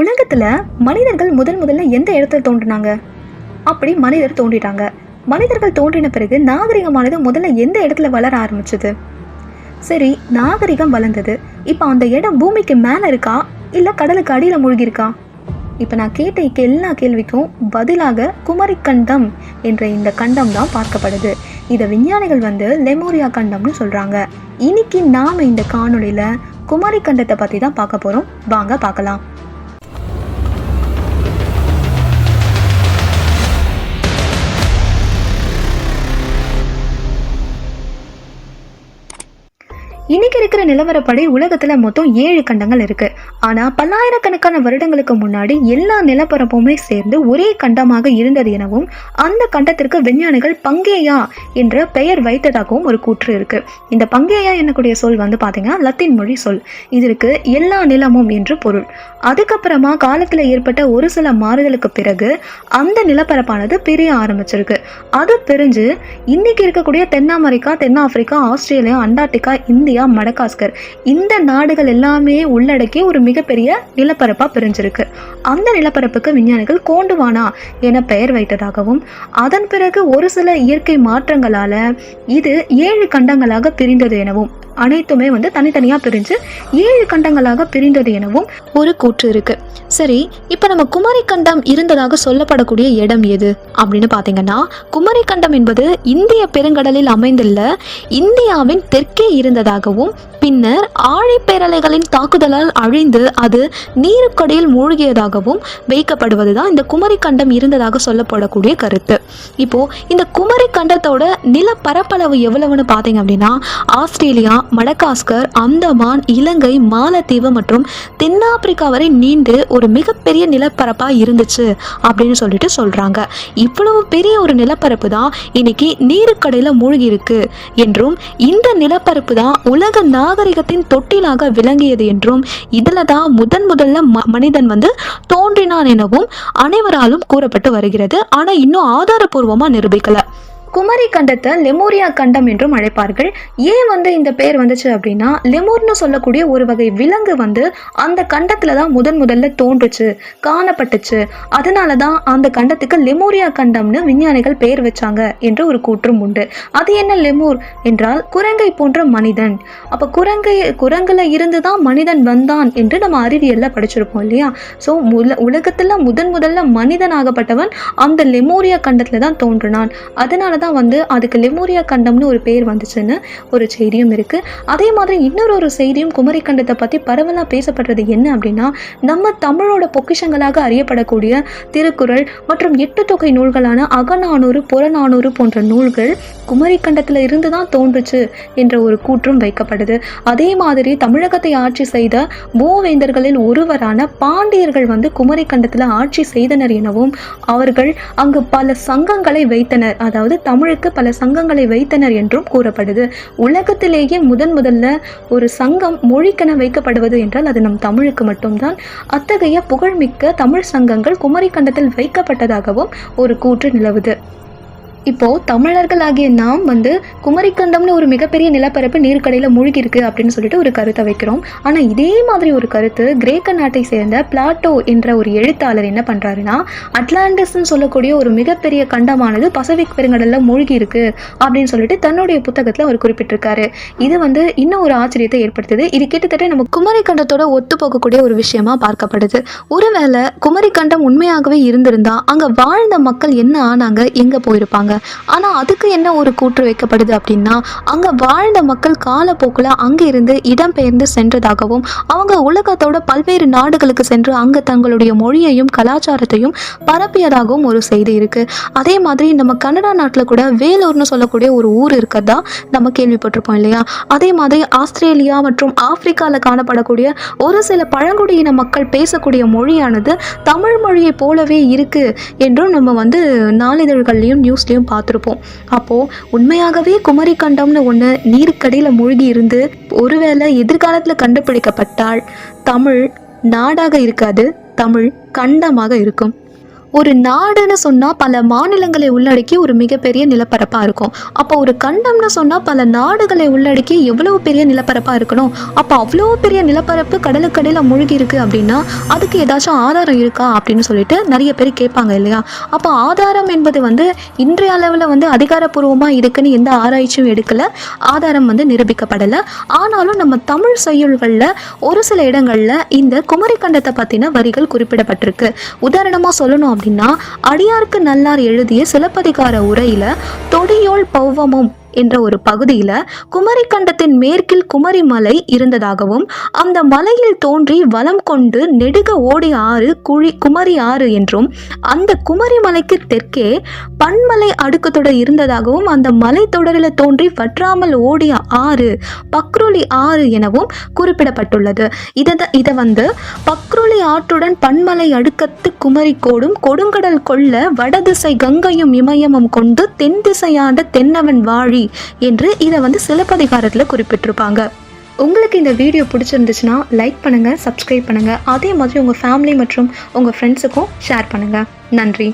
உலகத்துல மனிதர்கள் முதல் முதல்ல எந்த இடத்துல தோன்றினாங்க? அப்படி மனிதர் தோன்றிட்டாங்க. மனிதர்கள் தோன்றின பிறகு நாகரிகமானது முதல்ல எந்த இடத்துல வளர ஆரம்பிச்சது? சரி நாகரிகம் வளர்ந்தது. இப்போ அந்த இடம் பூமிக்கு மேலே இருக்கா? இல்லை கடலுக்கு அடியில் மூழ்கியிருக்கா? இப்போ நான் கேட்ட எல்லா கேள்விக்கும் பதிலாக குமரிக்கண்டம் என்ற இந்த கண்டம் தான் பார்க்கப்படுது. இதை விஞ்ஞானிகள் வந்து லெமோரியா கண்டம்னு சொல்கிறாங்க இன்னைக்கு நாம் இந்த காணொளியில் குமரிக்கண்டத்தை பற்றி தான் பார்க்க போகிறோம் வாங்க பார்க்கலாம். இன்னைக்கு இருக்கிற நிலவரப்படி உலகத்துல மொத்தம் ஏழு கண்டங்கள் இருக்கு. ஆனா பல்லாயிரக்கணக்கான வருடங்களுக்கு முன்னாடி எல்லா நிலப்பரப்புமே சேர்ந்து ஒரே கண்டமாக இருந்தது எனவும் அந்த கண்டத்திற்கு விஞ்ஞானிகள் பங்கேயா என்ற பெயர் வைத்ததாகவும் ஒரு கூற்று இருக்கு. இந்த பங்கேயா என்னக்கூடிய சொல் வந்து பாத்தீங்கன்னா லத்தீன் மொழி சொல். இதற்கு எல்லா நிலமும் என்று பொருள். அதுக்கப்புறமா காலத்துல ஏற்பட்ட ஒரு சில மாறுதலுக்கு பிறகு அந்த நிலப்பரப்பானது பிரிய ஆரம்பிச்சிருக்கு. அது பிரிஞ்சு இன்னைக்கு இருக்கக்கூடிய தென் அமெரிக்கா தென்னாப்பிரிக்கா ஆஸ்திரேலியா அண்டார்டிகா இந்தியா மடகாஸ்கர். இந்த நாடுகள் எல்லாமே உள்ளடக்கி ஒரு மிகப்பெரிய நிலப்பரப்பா பிரிஞ்சிருக்கு. அந்த நிலப்பரப்புக்கு விஞ்ஞானிகள் கோண்டுவானா என பெயர் வைத்ததாகவும் அதன் பிறகு ஒரு சில இயற்கை மாற்றங்களால இது ஏழு கண்டங்களாக பிரிந்தது எனவும் அனைத்துமே வந்து தனித்தனியாக பிரிஞ்சு ஏழு கண்டங்களாக பிரிந்தது எனவும் ஒரு கூற்று இருக்கு. சரி இப்போ நம்ம குமரி கண்டம் இருந்ததாக சொல்லப்படக்கூடிய இடம் எது? அப்படின்னு பார்த்தீங்கன்னா குமரி கண்டம் என்பது இந்திய பெருங்கடலில் அமைந்துள்ள இந்தியாவின் தெற்கே இருந்ததாகவும் பின்னர் ஆழிப்பேரலைகளின் தாக்குதலால் அழிந்து அது நீருக்கடியில் மூழ்கியதாகவும் வைக்கப்படுவது தான் இந்த குமரி கண்டம் இருந்ததாக சொல்லப்படக்கூடிய கருத்து. இப்போ இந்த குமரி கண்டத்தோட நில பரப்பளவு எவ்வளவுன்னு பார்த்தீங்க அப்படின்னா ஆஸ்திரேலியா மடகாஸ்கர் அந்தமான் இலங்கை மாலத்தீவு மற்றும் தென்னாப்பிரிக்கா வரை நீண்டு ஒரு மிகப்பெரிய நிலப்பரப்பாக இருந்துச்சு அப்படின்னு சொல்லிட்டு சொல்கிறாங்க இவ்வளவு பெரிய ஒரு நிலப்பரப்பு தான் இன்னைக்கு நீருக்கடையில் மூழ்கி இருக்கு என்றும் இந்த நிலப்பரப்பு தான் உலக நாகரிகத்தின் தொட்டிலாக விளங்கியது என்றும் இதில் தான் முதன் முதல்ல ம- மனிதன் வந்து தோன்றினான் எனவும் அனைவராலும் கூறப்பட்டு வருகிறது. ஆனால் இன்னும் ஆதாரபூர்வமாக நிரூபிக்கலை. குமரி கண்டத்தை லெமோரியா கண்டம் என்றும் அழைப்பார்கள். ஏன் வந்து இந்த பேர் வந்துச்சு அப்படின்னா லெமூர்னு சொல்லக்கூடிய ஒரு வகை விலங்கு வந்து அந்த கண்டத்துல தான் முதன் முதல்ல தோன்றுச்சு காணப்பட்டுச்சு. அதனால தான் அந்த கண்டத்துக்கு லெமோரியா கண்டம்னு விஞ்ஞானிகள் பெயர் வச்சாங்க என்று ஒரு கூற்றும் உண்டு. அது என்ன லெமூர்? என்றால் குரங்கை போன்ற மனிதன். அப்ப குரங்கை குரங்குல இருந்து தான் மனிதன் வந்தான் என்று நம்ம அறிவியல்ல படிச்சிருப்போம் இல்லையா? ஸோ முல உலகத்துல முதன் முதல்ல மனிதனாகப்பட்டவன் அந்த லெமோரியா கண்டத்துல தான் தோன்றினான். அதனால தான் வந்து அதுக்கு லெமோரியா கண்டம்னு ஒரு பேர் வந்துச்சுன்னு ஒரு செய்தியும் இருக்குது அதே மாதிரி இன்னொரு ஒரு செய்தியும் குமரி கண்டத்தை பற்றி பரவலாக பேசப்படுறது என்ன அப்படின்னா நம்ம தமிழோட பொக்கிஷங்களாக அறியப்படக்கூடிய திருக்குறள் மற்றும் எட்டு தொகை நூல்களான அகநானூறு புறநானூறு போன்ற நூல்கள் குமரி கண்டத்தில் இருந்து தான் தோன்றுச்சு என்ற ஒரு கூற்றும் வைக்கப்படுது. அதே மாதிரி தமிழகத்தை ஆட்சி செய்த மூவேந்தர்களில் ஒருவரான பாண்டியர்கள் வந்து குமரி கண்டத்தில் ஆட்சி செய்தனர் எனவும் அவர்கள் அங்கு பல சங்கங்களை வைத்தனர். அதாவது தமிழுக்கு பல சங்கங்களை வைத்தனர் என்றும் கூறப்படுது. உலகத்திலேயே முதன் முதல்ல ஒரு சங்கம் மொழிக்கென வைக்கப்படுவது என்றால் அது நம் தமிழுக்கு மட்டும்தான். அத்தகைய புகழ்மிக்க தமிழ் சங்கங்கள் குமரி கண்டத்தில் வைக்கப்பட்டதாகவும் ஒரு கூற்று நிலவுது. இப்போ தமிழர்களாகிய நாம் வந்து குமரிக்கண்டம்னு ஒரு மிகப்பெரிய நிலப்பரப்பு நீர்க்கடையில் மூழ்கிருக்கு அப்படின்னு சொல்லிட்டு ஒரு கருத்தை வைக்கிறோம். ஆனால் இதே மாதிரி ஒரு கருத்து கிரேக்க நாட்டை சேர்ந்த பிளாட்டோ என்ற ஒரு எழுத்தாளர் என்ன பண்றாருன்னா அட்லாண்டிஸ்ன்னு சொல்லக்கூடிய ஒரு மிகப்பெரிய கண்டமானது பசிபிக் பெருங்கடல்ல மூழ்கி இருக்கு அப்படின்னு சொல்லிட்டு தன்னுடைய புத்தகத்தில் அவர் குறிப்பிட்டிருக்காரு. இது வந்து இன்னும் ஒரு ஆச்சரியத்தை ஏற்படுத்துது. இது கிட்டத்தட்ட நம்ம குமரிக்கண்டத்தோட ஒத்து போகக்கூடிய ஒரு விஷயமா பார்க்கப்படுது. ஒருவேளை குமரிக்கண்டம் உண்மையாகவே இருந்திருந்தா அங்க வாழ்ந்த மக்கள் என்ன ஆனாங்க? எங்க போயிருப்பாங்க? ஆனால் அதுக்கு என்ன ஒரு கூற்று வைக்கப்படுது அப்படின்னா அங்கே வாழ்ந்த மக்கள் காலப்போக்கில் அங்கிருந்து இடம்பெயர்ந்து சென்றதாகவும் அவங்க உலகத்தோட பல்வேறு நாடுகளுக்கு சென்று அங்கே தங்களுடைய மொழியையும் கலாச்சாரத்தையும் பரப்பியதாகவும் ஒரு செய்தி இருக்கு. அதே மாதிரி நம்ம கனடா நாட்டில் கூட வேலூர்னு சொல்லக்கூடிய ஒரு ஊர் இருக்கிறதா நம்ம கேள்விப்பட்டிருப்போம் இல்லையா? அதே மாதிரி ஆஸ்திரேலியா மற்றும் ஆப்பிரிக்காவில் காணப்படக்கூடிய ஒரு சில பழங்குடியின மக்கள் பேசக்கூடிய மொழியானது தமிழ் மொழியை போலவே இருக்கு என்றும் நம்ம வந்து நாளிதழ்கள்லையும் நியூஸ்லையும் பார்த்துருப்போம். அப்போது உண்மையாகவே குமரி கண்டம்னு ஒன்று நீருக்கடியில் மூழ்கி இருந்து ஒருவேளை எதிர்காலத்தில் கண்டுபிடிக்கப்பட்டால் தமிழ் நாடாக இருக்காது தமிழ் கண்டமாக இருக்கும். ஒரு நாடுன்னு சொன்னால் பல மாநிலங்களை உள்ளடக்கி ஒரு மிகப்பெரிய நிலப்பரப்பாக இருக்கும். அப்போ ஒரு கண்டம்னு சொன்னால் பல நாடுகளை உள்ளடக்கி எவ்வளவு பெரிய நிலப்பரப்பாக இருக்கணும்? அப்போ அவ்வளோ பெரிய நிலப்பரப்பு கடலுக்கடையில் மூழ்கி அப்படின்னா அதுக்கு ஏதாச்சும் ஆதாரம் இருக்கா அப்படின்னு சொல்லிட்டு நிறைய பேர் கேட்பாங்க இல்லையா? அப்போ ஆதாரம் என்பது வந்து இன்றைய அளவில் வந்து அதிகாரப்பூர்வமாக இருக்குன்னு எந்த ஆராய்ச்சியும் எடுக்கல. ஆதாரம் வந்து நிரூபிக்கப்படலை. ஆனாலும் நம்ம தமிழ் செய்யுள்களில் ஒரு சில இடங்களில் இந்த குமரிக்கண்டத்தை பற்றின வரிகள் குறிப்பிடப்பட்டிருக்கு. உதாரணமாக சொல்லணும் அப்படின்னா அடியார்க்கு நல்லார் எழுதிய சிலப்பதிகார உரையில தொடியோள் பௌவமும் என்ற ஒரு பகுதியில் குமரிக்கண்டத்தின் மேற்கில் குமரிமலை இருந்ததாகவும் அந்த மலையில் தோன்றி வலம் கொண்டு நெடுக ஓடி ஆறு குழி குமரி ஆறு என்றும் அந்த குமரி மலைக்கு தெற்கே பன்மலை அடுக்குத்தொடர் இருந்ததாகவும் அந்த மலை தொடரில் தோன்றி வற்றாமல் ஓடிய ஆறு பக்ருளி ஆறு எனவும் குறிப்பிடப்பட்டுள்ளது. இதை இதை வந்து பக்ருளி ஆற்றுடன் பன்மலை அடுக்கத்து குமரி கோடும் கொடுங்கடல் கொள்ள வடதிசை கங்கையும் இமயமும் கொண்டு தென் திசையாண்ட தென்னவன் வாழி என்று இதை வந்து சிலப்பதிகாரத்தில் குறிப்பிட்டிருப்பாங்க. உங்களுக்கு இந்த வீடியோ பிடிச்சிருந்துச்சுன்னா லைக் பண்ணுங்கள் சப்ஸ்கிரைப் பண்ணுங்கள் அதே மாதிரி உங்கள் ஃபேமிலி மற்றும் உங்கள் ஃப்ரெண்ட்ஸுக்கும் ஷேர் பண்ணுங்கள் நன்றி.